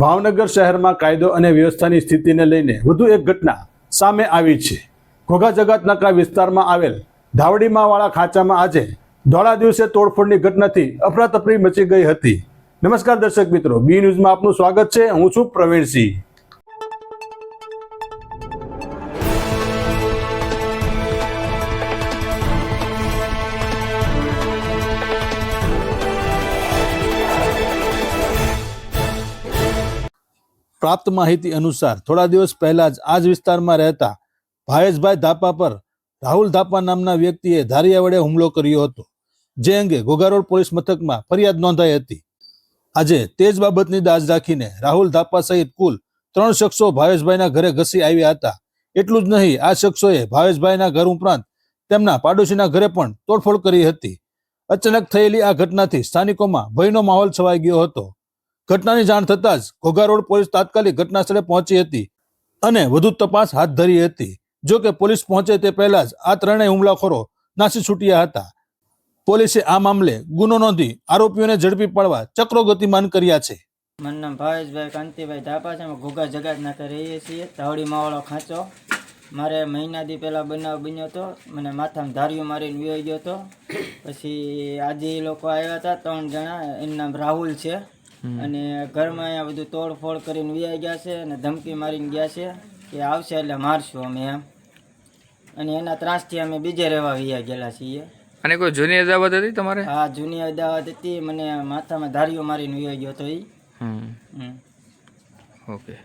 ભાવનગર શહેરમાં કાયદો અને વ્યવસ્થાની સ્થિતિને લઈને વધુ એક ઘટના સામે આવી છે. ઘોઘા જગાત નકા વિસ્તારમાં આવેલ ધાવડીમાવાળા ખાંચામાં આજે ધોળા દિવસે તોડફોડની ઘટનાથી અફરાતફરી મચી ગઈ હતી. નમસ્કાર દર્શક મિત્રો, બી ન્યૂઝમાં આપનું સ્વાગત છે. હું છું પ્રવીણસિંહ. પ્રાપ્ત માહિતી અનુસાર થોડા દિવસ પહેલા જ આ જ વિસ્તારમાં રહેતા ભાવેશભાઈ ધાપા પર રાહુલ ધાપા નામના વ્યક્તિએ ધારિયા વડે હુમલો કર્યો હતો, જે અંગે ઘોઘારોડ પોલીસ મથકમાં ફરિયાદ નોંધાઈ હતી. આજે તે જ બાબતની દાજ રાખીને રાહુલ ધાપા સહિત કુલ ત્રણ શખ્સો ભાવેશભાઈના ઘરે ઘસી આવ્યા હતા. એટલું જ નહીં, આ શખ્સોએ ભાવેશભાઈના ઘર ઉપરાંત તેમના પાડોશીના ઘરે પણ તોડફોડ કરી હતી. અચાનક થયેલી આ ઘટનાથી સ્થાનિકોમાં ભયનો માહોલ છવાઈ ગયો હતો. ઘટનાની જાણ થતાં જ ઘોઘા રોડ પોલીસ તાત્કાલિક ઘટના સ્થળે પહોંચી હતી અને વધુ તપાસ હાથ ધરી હતી. જો કે પોલીસ પહોંચે તે પહેલા જ આ ત્રણેય હુમલાખોરો નાસી છૂટ્યા હતા. પોલીસે આ મામલે ગુનો નોંધી આરોપીઓને ઝડપી પાડવા ચક્રો ગતિમાન કર્યા છે. મારું નામ ભાવેશભાઈ કાંતિભાઈ ધાપા છે. અમે ઘોઘા નાખે રહીએ છીએ. ધાવડી માવાળો ખાંચો. મારે મહિના દી પહેલાં બનાવ બન્યો હતો. મને માથામાં ધાર્યું મારીને વિયો ગયો હતો. પછી આજે એ લોકો આવ્યા હતા, ત્રણ જણા. એનું નામ રાહુલ છે. અને ઘરમાં અહીંયા બધું તોડફોડ કરીને વિયા ગયા છે અને ધમકી મારીને ગયા છે કે આવશે એટલે મારશું અમે એમ. અને એના ત્રાસથી અમે બીજે રહેવા વિયા ગયેલા છીએ. અને કોઈ જૂની અદાવત હતી તમારે? હા જૂની અદાવત હતી. મને માથામાં ધારીઓ મારીને વ્યાઈ ગયો હતો એ હમ. હમ. ઓકે.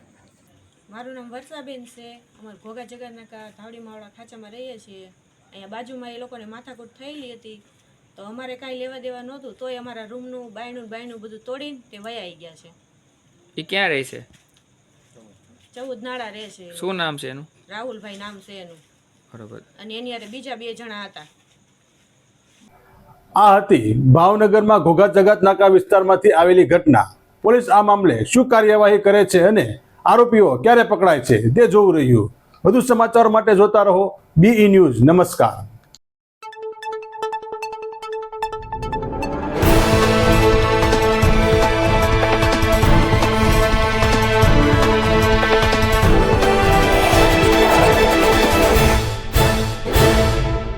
મારું નામ વર્ષાબેન છે. અમારે ઘોઘા જગતનાકા ધાવડી માવડા ખાંચામાં રહીએ છીએ. અહીંયા બાજુમાં એ લોકોને માથાકૂટ થયેલી હતી. તો અમારે કાંઈ લેવા દેવા નહોતું તોય અમારા રૂમનું બાયણું બાયણું બધું તોડીને તે વયા ગયા છે. એ ક્યાં રહે છે? ચૌદ નાળા રહે છે. શું નામ છે એનું? રાહુલભાઈ નામ છે એનું. બરોબર. અને એની હારે બીજા બે જણા હતા. આ હતી ભાવનગરમાં ઘોઘા જગાત નાકા વિસ્તારમાંથી આવેલી ઘટના. પોલીસ આ મામલે શું કાર્યવાહી કરે છે અને આરોપીઓ ક્યારે પકડાય છે તે જોવું રહ્યું. વધુ સમાચાર માટે જોતા રહો બી ન્યૂઝ નમસ્કાર.